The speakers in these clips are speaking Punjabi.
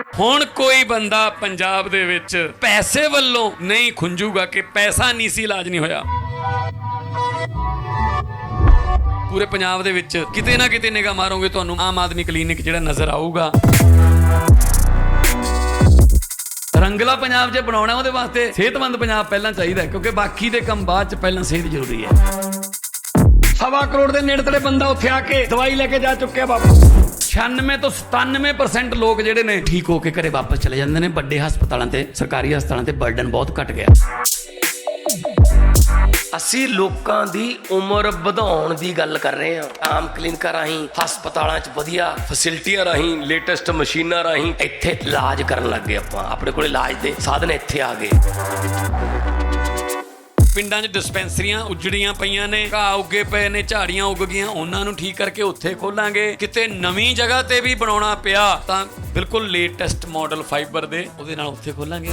ਹੁਣ ਕੋਈ ਬੰਦਾ ਪੰਜਾਬ ਦੇ ਵਿੱਚ ਪੈਸੇ ਵੱਲੋਂ ਨਹੀਂ ਖੁੰਝੂਗਾ ਕਿ ਪੈਸਾ ਨਹੀਂ ਸੀ, ਇਲਾਜ ਨਹੀਂ ਹੋਇਆ। ਪੂਰੇ ਪੰਜਾਬ ਦੇ ਵਿੱਚ ਕਿਤੇ ਨਾ ਕਿਤੇ ਨਿਗਾਹ ਮਾਰੋਗੇ, ਤੁਹਾਨੂੰ ਆਮ ਆਦਮੀ ਕਲੀਨਿਕ ਜਿਹੜਾ ਨਜ਼ਰ ਆਊਗਾ। ਰੰਗਲਾ ਪੰਜਾਬ ਜੇ ਬਣਾਉਣਾ, ਉਹਦੇ ਵਾਸਤੇ ਸਿਹਤਮੰਦ ਪੰਜਾਬ ਪਹਿਲਾਂ ਚਾਹੀਦਾ ਕਿਉਂਕਿ ਬਾਕੀ ਦੇ ਕੰਮ ਬਾਅਦ ਚ ਪਹਿਲਾਂ ਸਿਹਤ ਜ਼ਰੂਰੀ ਹੈ। ਸਵਾ ਕਰੋੜ ਦੇ ਨੇੜੇ ਤੇੜੇ ਬੰਦਾ ਉੱਥੇ ਆ ਕੇ ਦਵਾਈ ਲੈ ਕੇ ਜਾ ਚੁੱਕਿਆ ਬਾਬਾ। 96 ਤੋਂ 97% ਲੋਕ ਜਿਹੜੇ ਨੇ ਠੀਕ ਹੋ ਕੇ ਘਰੇ ਵਾਪਸ ਚਲੇ ਜਾਂਦੇ ਨੇ। ਵੱਡੇ ਹਸਪਤਾਲਾਂ ਤੇ, ਸਰਕਾਰੀ ਹਸਪਤਾਲਾਂ ਤੇ ਬਰਡਨ ਬਹੁਤ ਘਟ ਗਿਆ। ਅਸੀਂ ਲੋਕਾਂ ਦੀ ਉਮਰ ਵਧਾਉਣ ਦੀ ਗੱਲ ਕਰ ਰਹੇ ਹਾਂ। ਆਮ ਕਲੀਨਿਕਾਂ ਰਾਹੀਂ, ਹਸਪਤਾਲਾਂ 'ਚ ਵਧੀਆ ਫੈਸਿਲਿਟੀਆਂ ਰਾਹੀਂ ਲੇਟੈਸਟ ਮਸ਼ੀਨਾਂ ਰਾਹੀਂ। ਇੱਥੇ ਇਲਾਜ ਕਰਨ ਲੱਗ ਗਏ ਆਪਾਂ। ਆਪਣੇ ਕੋਲ ਇਲਾਜ ਦੇ ਸਾਧਨ ਇੱਥੇ ਆ ਗਏ। ਪਿੰਡਾਂ 'ਚ ਡਿਸਪੈਂਸਰੀਆਂ ਉਜੜੀਆਂ ਪਈਆਂ ਨੇ ਘਾਹ ਉੱਗੇ ਪਏ ਨੇ ਝਾੜੀਆਂ ਉੱਗ ਗਈਆਂ। ਉਹਨਾਂ ਨੂੰ ਠੀਕ ਕਰਕੇ ਉੱਥੇ ਖੋਲਾਂਗੇ। ਕਿਤੇ ਨਵੀਂ ਜਗ੍ਹਾ ਤੇ ਵੀ ਬਣਾਉਣਾ ਪਿਆ ਤਾਂ ਬਿਲਕੁਲ ਲੇਟੈਸਟ ਮਾਡਲ ਫਾਈਬਰ ਦੇ ਉਹਦੇ ਨਾਲ ਉੱਥੇ ਖੋਲਾਂਗੇ।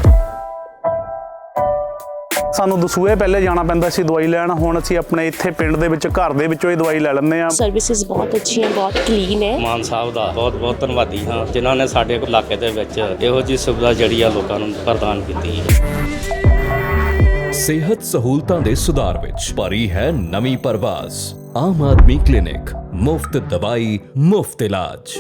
ਸਾਨੂੰ ਦਸੂਏ ਪਹਿਲੇ ਜਾਣਾ ਪੈਂਦਾ ਸੀ ਦਵਾਈ ਲੈਣ। ਹੁਣ ਅਸੀਂ ਆਪਣੇ ਇੱਥੇ ਪਿੰਡ ਦੇ ਵਿੱਚ ਘਰ ਦੇ ਵਿੱਚੋਂ ਹੀ ਦਵਾਈ ਲੈ ਲੈਂਦੇ ਆ ਸਰਵਿਸਿਜ਼ ਬਹੁਤ ਅੱਛੀਆਂ ਬਹੁਤ ਕਲੀਨ ਹੈ। ਮਾਨ ਸਾਹਿਬ ਦਾ ਬਹੁਤ ਬਹੁਤ ਧੰਨਵਾਦੀ ਹਾਂ ਜਿਨ੍ਹਾਂ ਨੇ ਸਾਡੇ ਇਲਾਕੇ ਦੇ ਵਿੱਚ ਇਹੋ ਜਿਹੀ ਸੁਵਿਧਾ ਜਿਹੜੀ ਆ ਲੋਕਾਂ ਨੂੰ ਪ੍ਰਦਾਨ ਕੀਤੀ ਹੈ। ਸਿਹਤ ਸਹੂਲਤਾਂ ਦੇ ਸੁਧਾਰ ਵਿੱਚ ਭਰੀ ਹੈ ਨਵੀਂ ਪਰਵਾਸ ਆਮ ਆਦਮੀ ਕਲੀਨਿਕ, ਮੁਫਤ ਦਵਾਈ, ਮੁਫਤ ਇਲਾਜ।